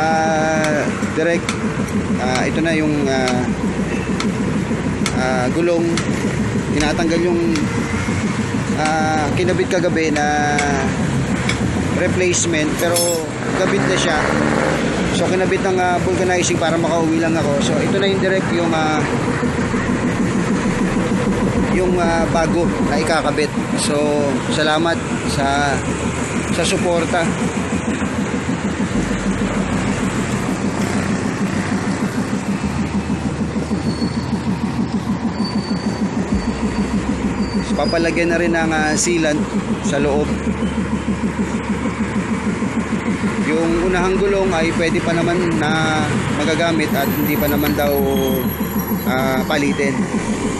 ah, direct, ah, ito na yung ah, ah, gulong. Tinatanggal yung ah, kinabit kagabi na replacement pero kabit na siya. So kinabit ng ah, vulcanizing para makauwi lang ako. So ito na yung direct yung ah, yung ah, bago na ikakabit. So salamat sa sa suporta. Papalagyan na rin ng ah, sealant sa loob. Yung unahang gulong ay pwede pa naman na magagamit at hindi pa naman daw ah, palitin.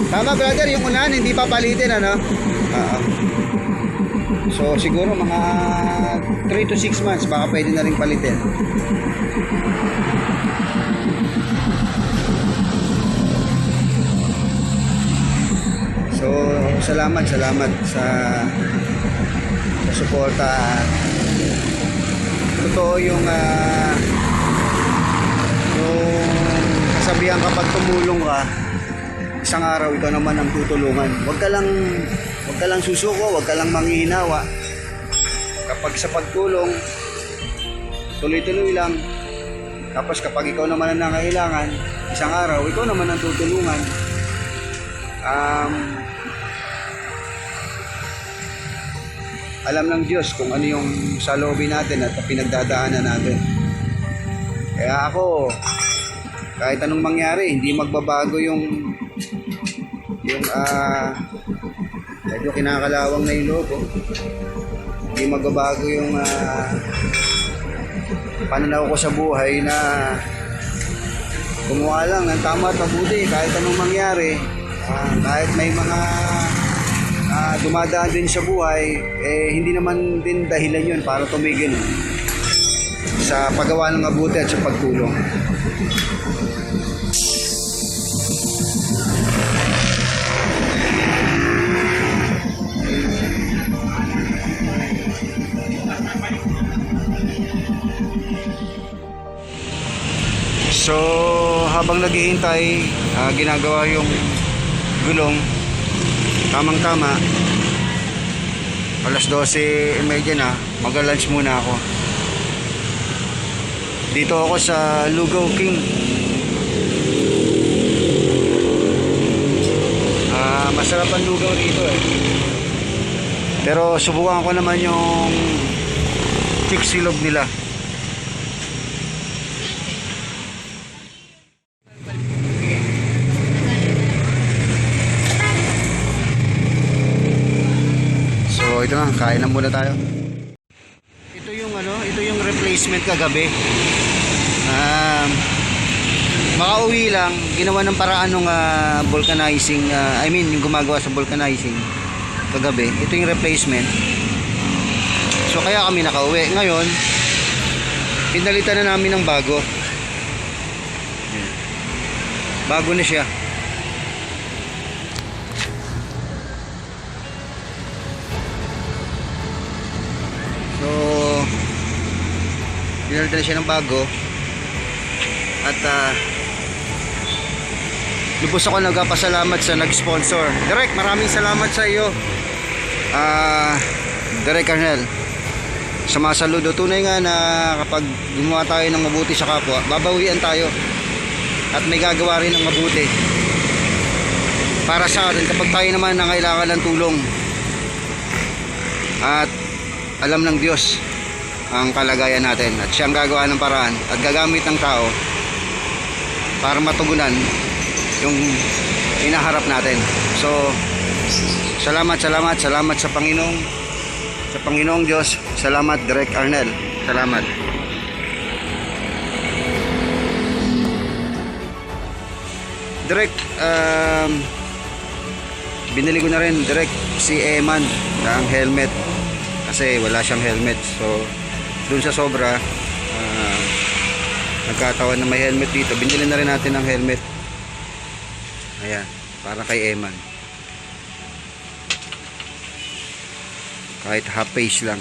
Tama brother, yung unahan hindi pa palitin ano? Oo. So siguro mga 3 to 6 months baka pwede na rin palitin. Salamat, salamat sa sa suporta. Totoo yung ah, yung kasabihan kapag tumulong ka, isang araw ikaw naman ang tutulungan. Huwag ka lang huwag ka lang susuko, huwag ka lang manghihinawa. Kapag sa pagtulong, tuloy-tuloy lang. Tapos kapag ikaw naman ang nangailangan, isang araw, ikaw naman ang tutulungan. Um, alam ng Diyos kung ano yung saloobin natin at pinagdadaanan natin. Kaya ako, kahit anong mangyari, hindi magbabago yung yung ah medyo kinakalawang na yung logo. Hindi magbabago yung ah pananaw ko sa buhay na gumawa lang ng tama at mabuti kahit anong mangyari. Ah, kahit may mga dumadaan din sa buhay, eh hindi naman din dahilan yun para tumigil sa paggawa ng mabuti at sa pagtulong. So, habang naghihintay, ah, ginagawa yung gulong, tamang-tama, alas 12.30 na, mag-lunch muna ako. Dito ako sa Lugaw King. Ah, masarap ang lugaw dito eh. Pero subukan ko naman yung chick silog nila. Ito na, kain na muna tayo. Ito yung ano, ito yung replacement kagabi. Um, makauwi lang, ginawa ng paraan ng ah, vulcanizing, ah, I mean yung gumagawa sa vulcanizing kagabi. Ito yung replacement. So kaya kami nakauwi. Ngayon, pinalitan na namin ng bago. Bago na siya. Pinalitan na siya ng bago. At uh, lubos ako nagpapasalamat sa nag-sponsor. Direk, maraming salamat sa iyo. Ah, Direk Arnel. Sa mga saludo, tunay nga na kapag gumawa tayo ng mabuti sa kapwa, babawian tayo. At may gagawa rin ng mabuti. Para sa atin, kapag tayo naman nangailangan ng tulong. At alam ng Diyos ang kalagayan natin at siyang gagawa ng paraan at gagamit ng tao para matugunan yung inaharap natin. So, salamat, salamat, salamat sa Panginoong sa Panginoong Diyos. Salamat, Direk Arnel. Salamat. Direk, um, binili ko na rin, Direk, si Eman ng helmet kasi wala siyang helmet so dun sa sobra ah, nagkataon na may helmet dito. Binili na rin natin ng helmet. Ayan para kay Eman. Kahit half face lang